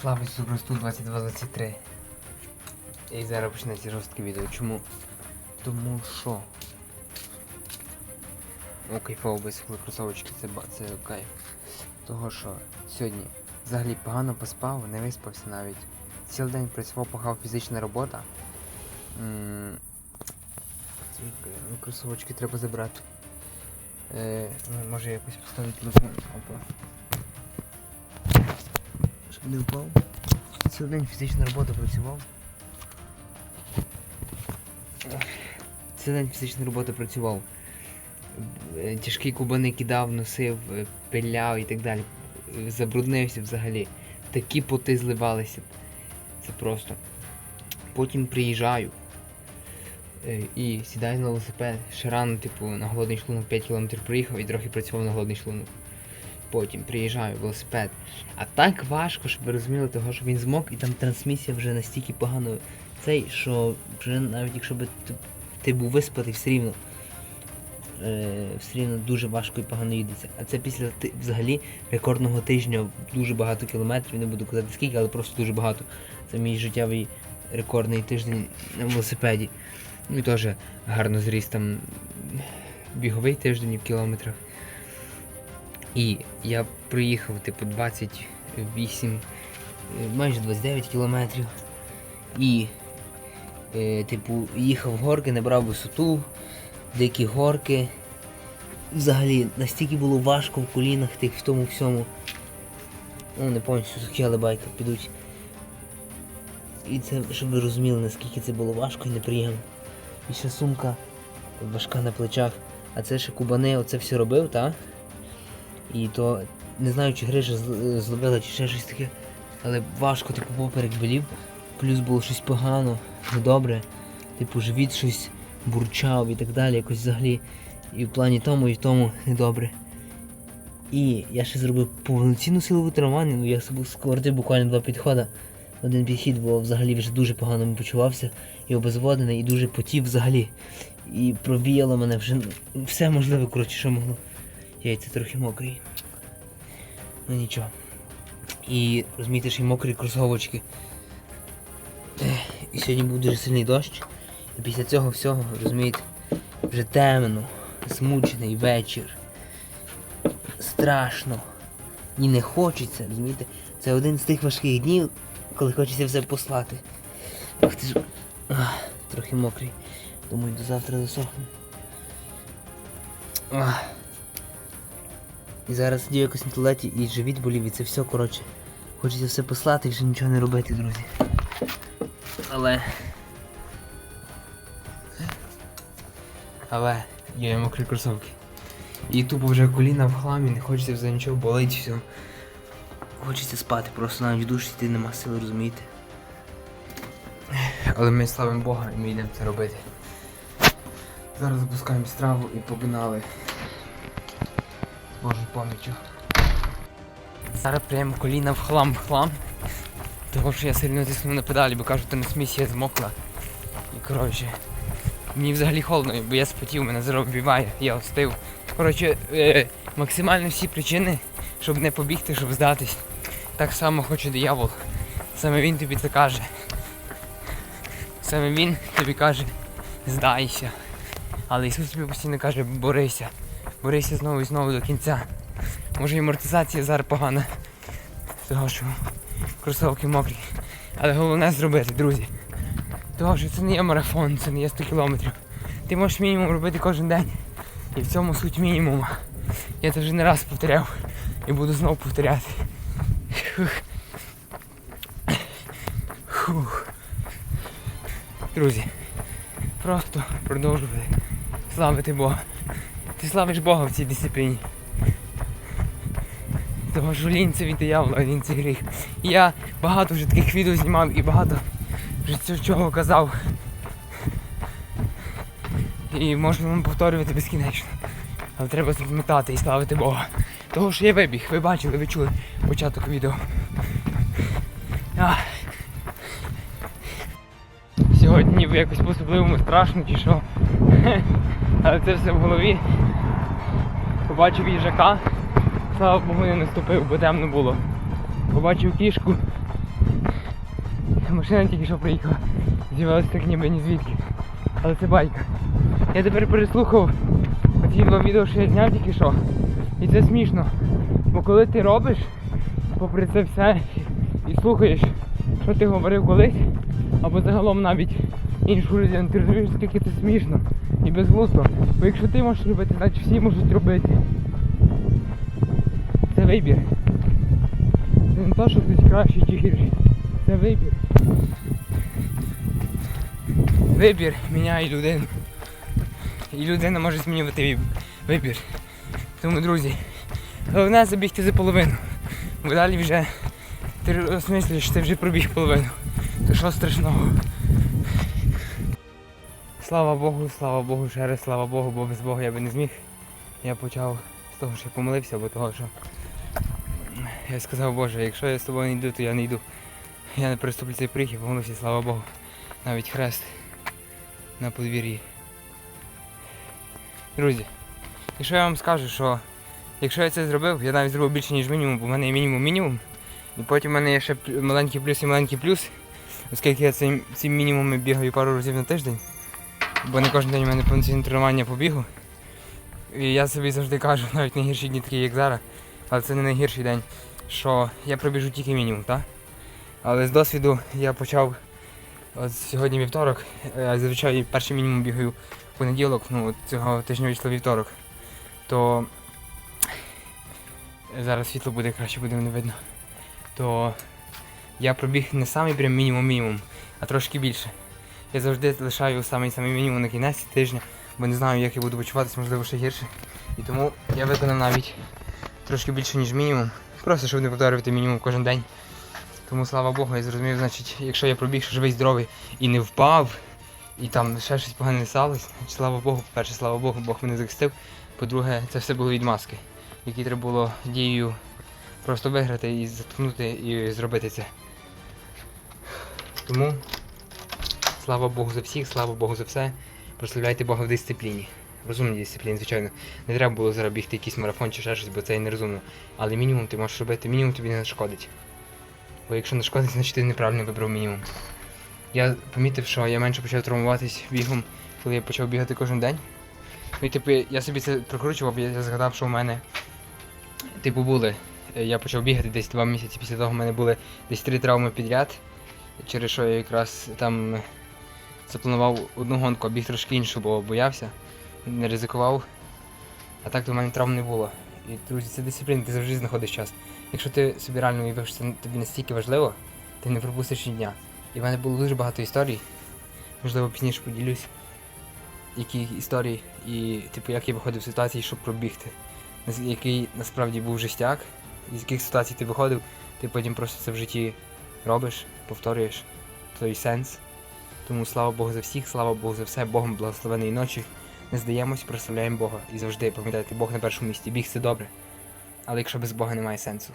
Слава Ісусу Христу 2223. І зараз почнеться жорстке відео. Чому? Тому що. Ну, кайфово висохли кросовочки, це, це кайф. Того що сьогодні взагалі погано поспав, не виспався навіть. Цілий день працював, пахав фізична робота. М, ну, кросовочки треба забрати. Е, ну, може якось поставити телефон. Не впав. Цілий день фізична робота працював. Цілий день фізична робота працював. Е, Тяжкі кубани кидав, носив, е, пиляв і так далі. Забруднився взагалі. Такі поти зливалися. Це просто. Потім приїжджаю. е, І сідаю на велосипед. Ще рано, типу, на голодний шлунок 5 км проїхав і трохи працював на голодний шлунок. Потім приїжджаю велосипед. А так важко, щоб ви розуміли, того, що він змок, і там трансмісія вже настільки погано цей, що вже навіть якщо би ти, ти був виспатий, все рівно. Е, все рівно дуже важко і погано їдеться. А це після взагалі рекордного тижня дуже багато кілометрів, не буду казати скільки, але просто дуже багато. Це мій життєвий рекордний тиждень на велосипеді. Ну і теж гарно зріс там біговий тиждень в кілометрах. І я проїхав типу 28, е, майже 29 кілометрів. І, е, типу, їхав горки, набрав висоту, дикі горки. Взагалі настільки було важко в колінах тих в тому всьому. Ну, не повністю сухі, але байка підуть. І це, щоб ви розуміли, наскільки це було важко і неприємно. І ще сумка важка на плечах. А це ще кубани оце все робив, так? І то не знаю, чи грижа з- зловила, чи ще щось таке. Але важко, типу, поперек болів. Плюс було щось погано, недобре. Типу, живіт щось бурчав і так далі, якось взагалі. І в плані тому, і в тому недобре. І я ще зробив повноцінну силову тренування, ну я скоротив буквально два підходи. Один підхід, бо взагалі вже дуже погано почувався і обезводений, і дуже потів взагалі. І пробіяло мене вже ну, все можливе, коротше, що могло. Яйця трохи мокрі. Ну нічого. І розумієте, що й мокрі кросовочки. І сьогодні був дуже сильний дощ. І після цього всього, розумієте, вже темно, змучений вечір. Страшно. І не хочеться, розумієте? Це один з тих важких днів, коли хочеться все послати. Ах ти ж. Ах, трохи мокрий. Думаю, до завтра досохне. Ах. І зараз сидів якось на туалеті і живіт болів, і це все, коротше. Хочеться все послати і вже нічого не робити, друзі. Але. Але є мокрі кросовки. І тупо вже коліна в хламі, не хочеться вже нічого болить, все. Хочеться спати, просто навіть в душ йти нема сили, розумієте. Але ми славимо Бога і ми йдемо це робити. Зараз запускаємо страву і погнали. Божою поміччю. Зараз прямо коліна в хлам в хлам. Того що я сильно тиснув на педалі, бо кажуть, трансмісія змокла. І коротше. Мені взагалі холодно, бо я спотів, мене зараз вбиває, я остив. Коротше, е, максимально всі причини, щоб не побігти, щоб здатись. Так само хоче диявол. Саме він тобі це каже. Саме він тобі каже, здайся. Але Ісус тобі постійно каже, борися. Борися знову і знову до кінця. Може і амортизація зараз погана. Того що кросовки мокрі. Але головне зробити, друзі. Того що це не є марафон, це не є 100 кілометрів. Ти можеш мінімум робити кожен день. І в цьому суть мінімума. Я це вже не раз повторяв і буду знову повторяти. Фух. Друзі, просто продовжувати славити Бога. Ти славиш Бога в цій дисципліні. Того що лінь це від диявола, лінь це гріх. Я багато вже таких відео знімав і багато вже чого казав. І можна вам повторювати безкінечно. Але треба запам'ятати і славити Бога. Того що я вибіг, ви бачили, ви чули початок відео. Якось по-особливому страшно чи що. Але це все в голові. Побачив їжака, слава Богу, не наступив, бо темно було. Побачив кішку, Машина тільки що приїхала. З'явилася так ніби ні звідки. Але це байка. Я тепер переслухав оці два відео, що я зняв тільки що. І це смішно. Бо коли ти робиш, попри це все, і слухаєш, що ти говорив колись, або загалом навіть іншу людину, ти розумієш, скільки це смішно і безглуздо. Бо якщо ти можеш робити, значить всі можуть робити. Це вибір. Це не те, що хтось кращий чи гірший. Це вибір. Вибір міняє людину. І людина може змінювати вибір. Тому, друзі, головне забігти за половину. Бо далі вже ти осмислюєш, ти вже пробіг половину. То що страшного? Слава Богу, слава Богу, ще раз слава Богу, бо без Бога я би не зміг. Я почав з того, що я помолився, бо того, що я сказав, Боже, якщо я з тобою не йду, то я не йду. Я не приступлю цей прихід, помолився, слава Богу. Навіть хрест на подвір'ї. Друзі, якщо я вам скажу, що якщо я це зробив, я навіть зробив більше, ніж мінімум, бо в мене є мінімум мінімум. І потім в мене є ще маленький плюс і маленький плюс, оскільки я цим, ці мінімуми бігаю пару разів на тиждень, бо не кожен день у мене повноцінне тренування по бігу. І я собі завжди кажу, навіть найгірші дні такі, як зараз, але це не найгірший день, що я пробіжу тільки мінімум, так? Але з досвіду я почав от сьогодні вівторок, е, я зазвичай перший мінімум бігаю в понеділок, ну цього тижня вийшло вівторок, то зараз світло буде краще, буде не видно. То я пробіг не самий прям мінімум-мінімум, а трошки більше. Я завжди лишаю самий самий мінімум на кінець тижня, бо не знаю, як я буду почуватися, можливо, ще гірше. І тому я виконав навіть трошки більше, ніж мінімум. Просто щоб не повторювати мінімум кожен день. Тому слава Богу, я зрозумів, значить, якщо я пробіг що живий здоровий і не впав, і там ще щось погане не сталося, значить, слава Богу, перше, слава Богу, Бог мене захистив. По-друге, це все було від маски, які треба було дією просто виграти і заткнути і зробити це. Тому слава Богу за всіх, слава Богу за все. Прославляйте Бога в дисципліні. Розумній дисципліні, звичайно. Не треба було зараз бігти якийсь марафон чи ще щось, бо це і нерозумно. Але мінімум ти можеш робити, мінімум тобі не нашкодить. Бо якщо нашкодить, значить ти неправильно вибрав мінімум. Я помітив, що я менше почав травмуватись бігом, коли я почав бігати кожен день. Ну і типу, я собі це прокручував, я згадав, що в мене типу були. Я почав бігати десь два місяці після того в мене були десь три травми підряд, через що я якраз там запланував одну гонку, а біг трошки іншу, бо боявся, не ризикував. А так то в мене травм не було. І друзі, це дисципліна, ти завжди знаходиш час. Якщо ти собі реально уявиш, що це тобі настільки важливо, ти не пропустиш ні дня. І в мене було дуже багато історій. Можливо, пізніше поділюсь. Які історії і типу як я виходив з ситуації, щоб пробігти. Який насправді був жестяк, з яких ситуацій ти виходив, ти потім просто це в житті робиш, повторюєш той сенс. Тому слава Богу за всіх, слава Богу за все, Богом благословеної ночі. Не здаємось, прославляємо Бога. І завжди пам'ятайте, Бог на першому місці. Біг це добре. Але якщо без Бога немає сенсу.